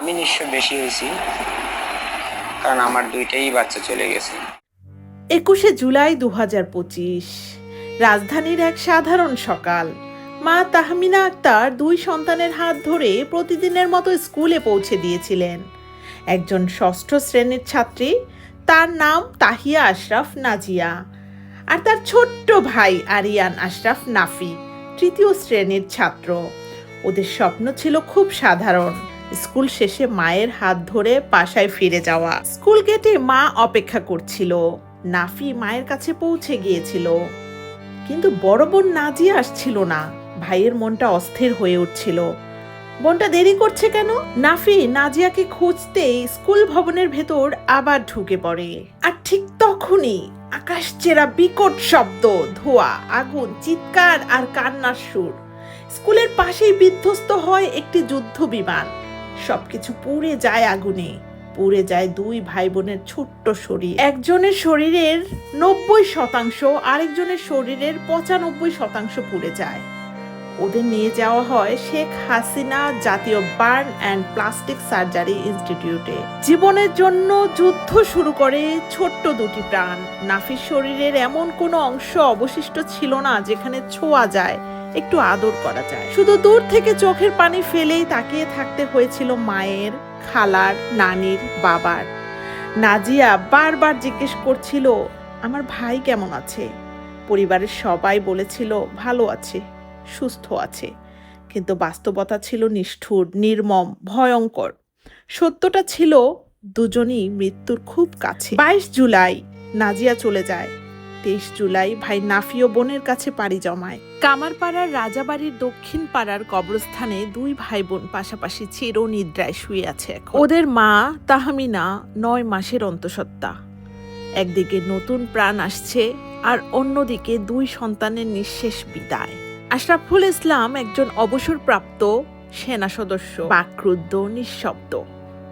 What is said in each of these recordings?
আমি নিশ্চয় বেশি হয়েছি, কারণ আমার দুইটাই বাচ্চা চলে গেছে। একুশে জুলাই দু হাজার পঁচিশ, রাজধানীর এক সাধারণ সকাল। মা তাহমিনা আক্তার দুই সন্তানের হাত ধরে প্রতিদিনের মতো স্কুলে পৌঁছে দিয়েছিলেন। একজন ষষ্ঠ শ্রেণির ছাত্রী, তার নাম তাহিয়া আশরাফ নাজিয়া আর তার ছোট্ট ভাই আরিয়ান আশরাফ নাফি, তৃতীয় শ্রেণির ছাত্র। ওদের স্বপ্ন ছিল খুব সাধারণ। স্কুল শেষে মায়ের হাত ধরে বাসায় ফিরে যাওয়া। স্কুল গেটে মা অপেক্ষা করছিল। নাফি মায়ের কাছে পৌঁছে গিয়েছিল। কিন্তু বড় বোন নাজিয়া আসছিল না। ভাইয়ের মনটা অস্থির হয়ে উঠছিল। বোনটা দেরি করছে কেন? নাফি নাজিয়াকে খুঁজতেই স্কুল ভবনের ভেতর আবার ঢুকে পড়ে। আর ঠিক তখনই আকাশ চেরা বিকট শব্দ, ধোয়া, আগুন, চিৎকার আর কান্নার সুর। স্কুলের পাশেই বিধ্বস্ত হয় একটি যুদ্ধ বিমান সবকিছু পুড়ে যায় আগুনে। পুড়ে যায় দুই ভাই বোনের ছোট্ট শরীর। একজনের শরীরের নব্বই শতাংশ, আরেকজনের শরীরের পঁচানব্বই শতাংশ পুড়ে যায়। ওদের নিয়ে যাওয়া হয় শেখ হাসিনা জাতীয় বার্ন অ্যান্ড প্লাস্টিক সার্জারি ইনস্টিটিউটে। জীবনের জন্য যুদ্ধ শুরু করে ছোট্ট দুটি প্রাণ। নাফির শরীরের এমন কোনো অংশ অবশিষ্ট ছিল না যেখানে ছোঁয়া যায়। একটু আদর করা যায়। শুধু দূর থেকে চোখের পানি ফেলেই তাকিয়ে থাকতে হয়েছিল মায়ের, খালার, নানির, বাবার। নাজিয়া বারবার জিজ্ঞেস করছিল, আমার ভাই কেমন আছে? পরিবারের সবাই বলেছিল, ভালো আছে, সুস্থ আছে। কিন্তু বাস্তবতা ছিল নিষ্ঠুর, নির্মম, ভয়ঙ্কর। সত্যটা ছিল, দুজনই মৃত্যুর খুব কাছে। বাইশ জুলাই, নাজিয়া চলে যায়। তেইশ জুলাই ভাই নাফিও বোনের কাছে পাড়ি জমায়। কামারপাড়ার রাজাবাড়ির দক্ষিণ পাড়ার কবরস্থানে দুই ভাই বোন পাশাপাশি চির নিদ্রায় শুয়ে আছে। ওদের মা তাহমিনা নয় মাসের অন্তঃসত্ত্বা। একদিকে নতুন প্রাণ আসছে আর অন্যদিকে দুই সন্তানের নিঃশেষ বিদায়। আশরাফুল ইসলাম একজন অবসরপ্রাপ্ত সেনা সদস্য, বাকরুদ্ধ, নিঃশব্দ।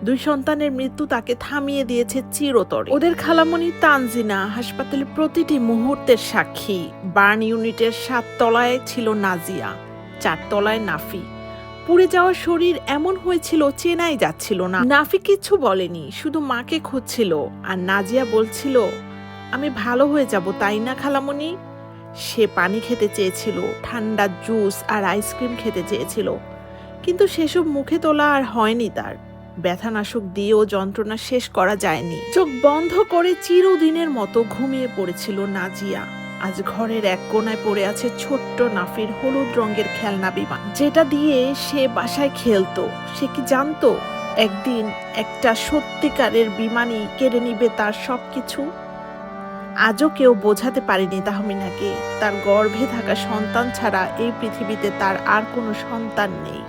দুই সন্তানের মৃত্যু তাকে থামিয়ে দিয়েছে চিরতরে। ওদের খালামণি তানজিনা হাসপাতালের প্রতিটি মুহূর্তের সাক্ষী। বার্ন ইউনিটের সাত তলায় ছিল নাজিয়া, চার তলায় নাফি। পুড়ে যাওয়া শরীর এমন হয়েছিল, চেনাই যাচ্ছিল না। নাফি কিচ্ছু বলেনি, শুধু মাকে খুঁজছিল। আর নাজিয়া বলছিল, আমি ভালো হয়ে যাব, তাই না খালামণি? সে পানি খেতে চেয়েছিল, ঠান্ডা জুস আর আইসক্রিম খেতে চেয়েছিল। কিন্তু সেসব মুখে তোলা আর হয়নি তার। ব্যথানাশক দিয়েও যন্ত্রণা শেষ করা যায়নি। চোখ বন্ধ করে চিরদিনের মতো ঘুমিয়ে পড়েছিল নাজিয়া। আজ ঘরের এক কোনায় পড়ে আছে ছোট্ট নাফির হলুদ রঙের খেলনা বিমান। যেটা দিয়ে সে বাসায় খেলতো। সে কি জানতো? একদিন একটা সত্যিকারের বিমানই কেড়ে নিবে তার সবকিছু? আজও কেউ বোঝাতে পারেনি তাহমিনাকে। তার গর্ভে থাকা সন্তান ছাড়া এই পৃথিবীতে তার আর কোনো সন্তান নেই।